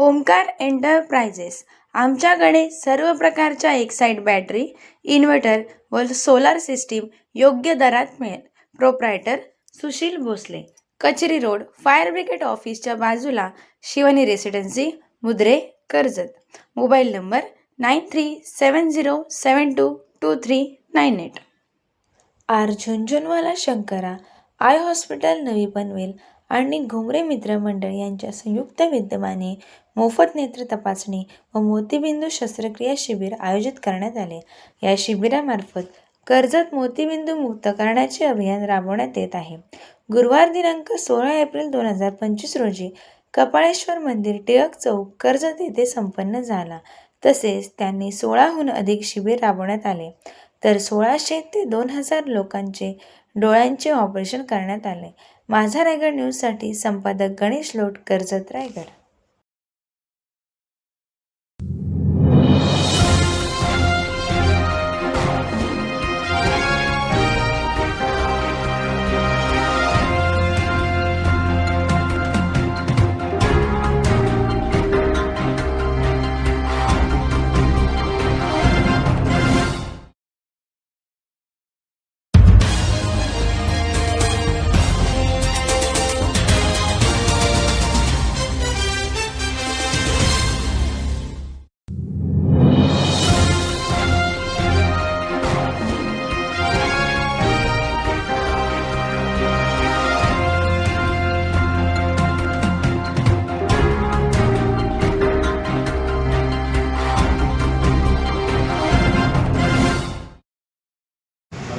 Omkar enterprises. आमच्याकडे सर्व प्रकारच्या एक्साईट बॅटरी इन्व्हर्टर व सोलार सिस्टीम योग्य दरात मिळेल. Proprietor Sushil Bhosale. Kacheri road fire brigade ऑफिसच्या बाजूला Shivani residency Mudre Karjat. Mobile number nine three seven zero seven two two three nine eight. R Jhunjhunwala Shankara eye hospital Navi Panvel आणि घुमरे मित्रमंडळ यांच्या संयुक्त विद्यमाने मोफत नेत्र तपासणी व मोतीबिंदू शस्त्रक्रिया शिबिर आयोजित करण्यात आले. या शिबिरामार्फत कर्जत मोतीबिंदू मुक्त करण्याचे अभियान राबवण्यात येत आहे. गुरुवार दिनांक सोळा एप्रिल दोन हजार पंचवीस रोजी कपाळेश्वर मंदिर टिळक चौक कर्जत येथे संपन्न झाला. तसेच त्यांनी सोळाहून अधिक शिबिर राबवण्यात आले. तर सोळाशे ते दोन हजार लोकांचे डोळ्यांचे ऑपरेशन करण्यात आले. माझा रायगड न्यूजसाठी संपादक गणेश लोट कर्जत रायगड.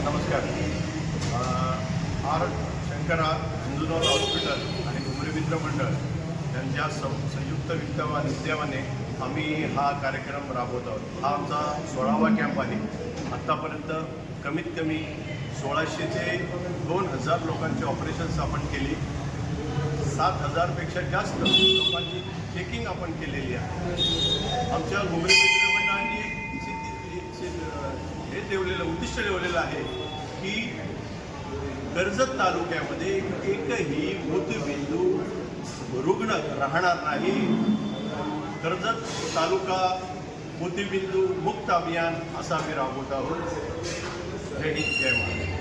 नमस्कार. आर. शंकरा हिंदुनॉल हॉस्पिटल आणि घुमरे मित्र मंडळ यांच्या सं संयुक्त वित्तवा विद्यमाने आम्ही हा कार्यक्रम राबवत आहोत. हा आमचा सोळावा कॅम्प आहे. आत्तापर्यंत कमीत कमी सोळाशे ते दोन हजार लोकांची ऑपरेशन्स आपण केली. सात हजारपेक्षा जास्त लोकांची चेकिंग आपण केलेली आहे. आमच्या घुमरी मित्र मंडळांनी उद्दिष्ट ठेवलेलं आहे की कर्जत तालुक्यामध्ये एकही मृतबिंदू रुग्ण राहणार नाही. कर्जत तालुका मोतीबिंदू मुक्त अभियान असा आम्ही राबवत आहोत. जय हिंद जय